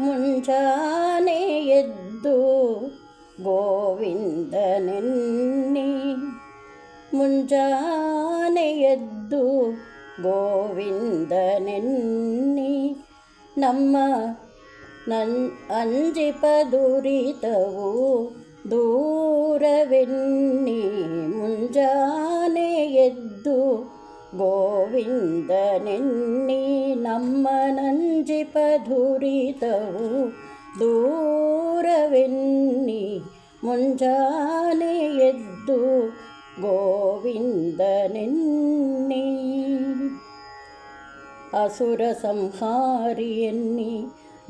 ಮುಂಜಾನೆ ಎದ್ದು ಗೋವಿಂದನೆನ್ನಿ ಮುಂಜಾನೆ ಎದ್ದು ಗೋವಿಂದನೆನ್ನಿ ನಮ್ಮ ನನ್ ಅಂಜಿಪ ದುರಿತವು ದೂರವೆನ್ನಿ ಮುಂಜಾನೆ ಎದ್ದು ಗೋವಿಂದನೆನ್ನಿ ನಮ್ಮ ನಂಜಿಪ ದುರಿತವು ದೂರವೆನ್ನಿ ಮುಂಜಾನೆ ಎದ್ದು ಗೋವಿಂದನೆನ್ನಿ ಅಸುರ ಸಂಹಾರಿಯನ್ನಿ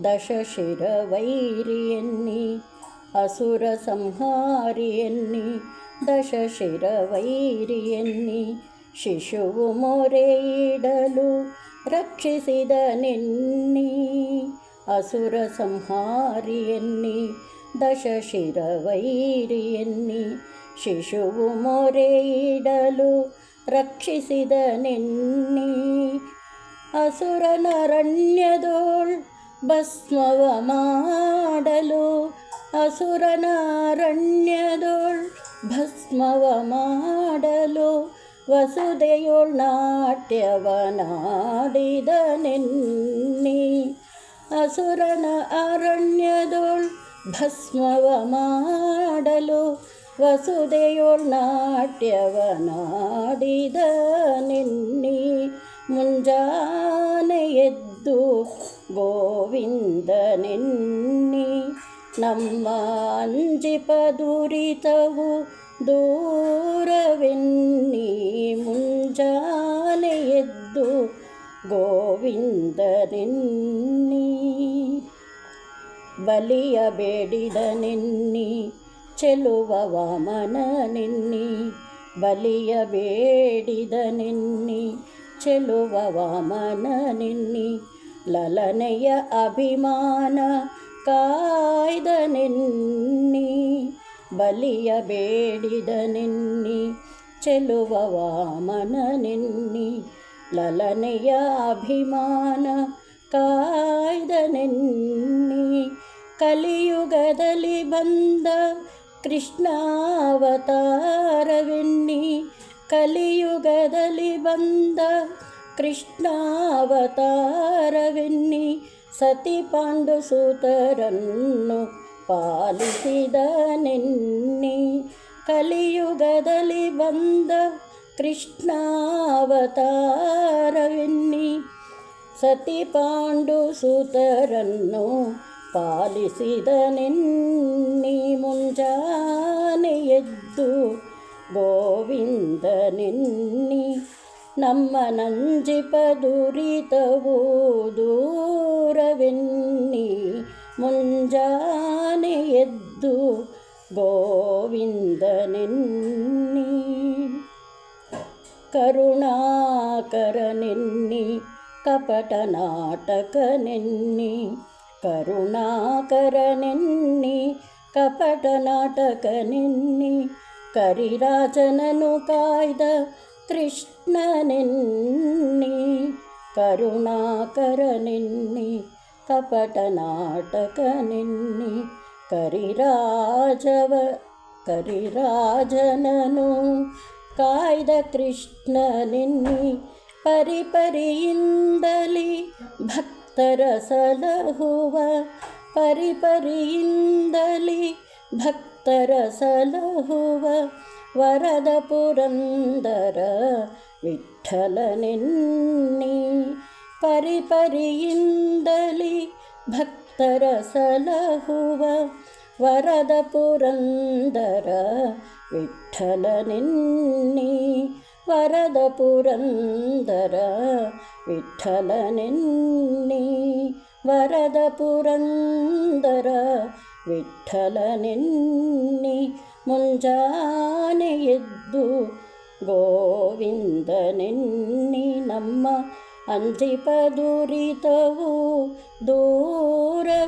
ದಶಶಿರವೈರಿಯನ್ನಿ ಅಸುರ ಸಂಹಾರಿಯನ್ನಿ ದಶಶಿರವೈರಿಯನ್ನಿ ಶಿಶುವು ಮೊರೆಯಿಡಲು ರಕ್ಷಿಸಿದ ನಿನ್ನಿ. ಅಸುರ ಸಂಹಾರಿಯನ್ನಿ ದಶಶಿರ ವೈರಿಯನ್ನಿ ಶಿಶುವು ಮೊರೆಯಿಡಲು ರಕ್ಷಿಸಿದ ನಿನ್ನಿ. ಅಸುರನರಣ್ಯದೋಳ್ ಭಸ್ಮವ ಮಾಡಲು ಅಸುರನಾರಣ್ಯದೋಳ್ ಭಸ್ಮವ ಮಾಡಲು ವಸುದೆಯೋಳ್ ನಾಟ್ಯವನಾಡಿದ ನಿನ್ನಿ ಅಸುರನ ಅರಣ್ಯದೊಳ್ ಭಸ್ಮವ ಮಾಡಲು ನಾಟ್ಯವನಾಡಿದ ನಿನ್ನಿ ಮುಂಜಾನೆ ಎದ್ದು ಗೋವಿಂದನೆನ್ನಿ. ನಮ್ಮ ಅಂಜಿಪ ದುರಿತವು ದೂರವೆನ್ನಿ ಮುಂಜಾನೆ ಎದ್ದು ಗೋವಿಂದನೆನ್ನಿ ಬಲಿಯ ಬೇಡಿದ ನೆನ್ನಿ ಚೆಲುವ ವಾಮನ ನೆನ್ನಿ ಬಲಿಯ ಬೇಡಿದ ನೆನ್ನಿ ಚೆಲುವ ವಾಮನ ನೆನ್ನಿ ಲಲನೆಯ ಅಭಿಮಾನ ಕಾಯ್ದ ನೆನ್ನಿ ಬಲಿಯ ಬೇಡಿದ ನೆನ್ನಿ ಚೆಲುವ ವಾಮನ ನೆನ್ನಿ ಲಲನೆಯ ಅಭಿಮಾನ ಕಾಯ್ದ ನೆನ್ನಿ ಕಲಿಯುಗದಲ್ಲಿ ಬಂದ ಕೃಷ್ಣಾವತಾರವೆನ್ನಿ ಕಲಿಯುಗದಲ್ಲಿ ಬಂದ ಕೃಷ್ಣಾವತಾರವೆನ್ನಿ ಸತಿ ಪಾಂಡುಸೂತರನ್ನು ಪಾಲಿಸಿದ ನಿನ್ನೆ ಕಲಿಯುಗದಲ್ಲಿ ಬಂದ ಕೃಷ್ಣಾವತಾರವೆನ್ನಿ. ಸತಿ ಪಾಂಡುಸೂತರನ್ನು ಪಾಲಿಸಿದ ನಿನ್ನಿ ಮುಂಜಾನೆ ಎದ್ದು ಗೋವಿಂದನೆನ್ನಿ ನಮ್ಮ ನಂಜಿಪ ದೂರವೆನ್ನಿ ಮುಂಜಾನೆ ಎದ್ದು ಗೋವಿಂದನೆನ್ನಿ ಕರುಣಾಕರನೆನ್ನಿ ಕಪಟ ನಾಟಕನೆನ್ನಿ ಕರುಣಾಕರನೆನ್ನಿ ಕಪಟ ನಾಟಕನೆನ್ನಿ ಕರಿರಾಜನನು ಕಾಯ್ದ ಕೃಷ್ಣನೆನ್ನಿ ಕರುಣಾಕರನೆನ್ನಿ ಕಪಟ ನಾಟಕನೆನ್ನಿ ಕರಿರಾಜವ, ಕರಿರಾಜನನು. ಕಾಯ್ದ ಕೃಷ್ಣನೆನ್ನಿ ಪರಿಪರಿಯಿಂದಲಿ ಭಕ್ತರ ಸಲಹುವ, ಪರಿಪರಿಯಿಂದಲಿ ಭಕ್ತರ ಸಲಹುವ ವರದ ಪುರಂದರ ವಿಠಲನೆನ್ನಿ ಪರಿಪರಿಯಿಂದಲಿ ಭಕ್ತರ ಸಲಹುವ ವರದ ಪುರಂದರ ವಿಠಲ ನಿನ್ನಿ. ವರದ ಪುರಂದರ ವಿಠಲ ನಿನ್ನಿ. ವರದ ಪುರಂದರ ವಿಠಲನೆನ್ನಿ ಮುಂಜಾನೆ ಎದ್ದು ಗೋವಿಂದನೆನ್ನಿ ನಮ್ಮ ಅಂಜಿಪ ದುರಿತವು ದೂರವೆನ್ನಿ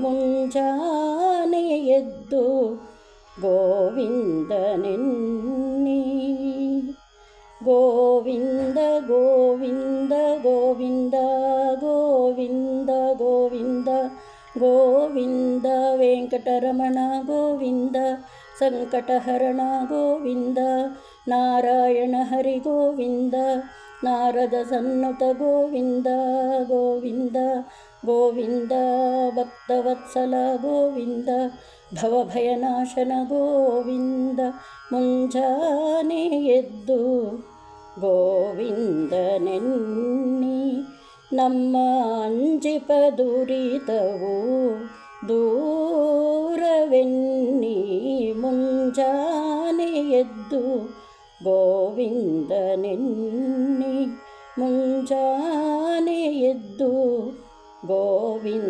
ಮುಂಜಾನೆ ಎದ್ದು ಗೋವಿಂದನೆನ್ನಿ ಗೋವಿಂದ ಗೋವಿಂದ ಗೋವಿಂದ ಗೋವಿಂದ ಗೋವಿಂದ ಗೋವಿಂದ ವೆಂಕಟರಮಣ ಗೋವಿಂದ ಸಂಕಟಹರಣ ಗೋವಿಂದ ನಾರಾಯಣ ಹರಿ ಗೋವಿಂದ ನಾರದ ಸನ್ನುತ ಗೋವಿಂದ ಗೋವಿಂದ ಗೋವಿಂದ, ಭಕ್ತವತ್ಸಲ ಗೋವಿಂದ ಭವಭಯನಾಶನ ಗೋವಿಂದ, ಮುಂಜಾನೆ ಎದ್ದು ಗೋವಿಂದ ನೆನ್ನಿ, ನಮ್ಮ ಅಂಜಿಪ ದುರಿತವು ದೂರವೆನ್ನಿ, ಮುಂಜಾನೆ ಎದ್ದು ಗೋವಿಂದನೆನ್ನಿ ಮುಂಜಾನೆ ಎದ್ದು ಗೋವಿಂದನೆನ್ನಿ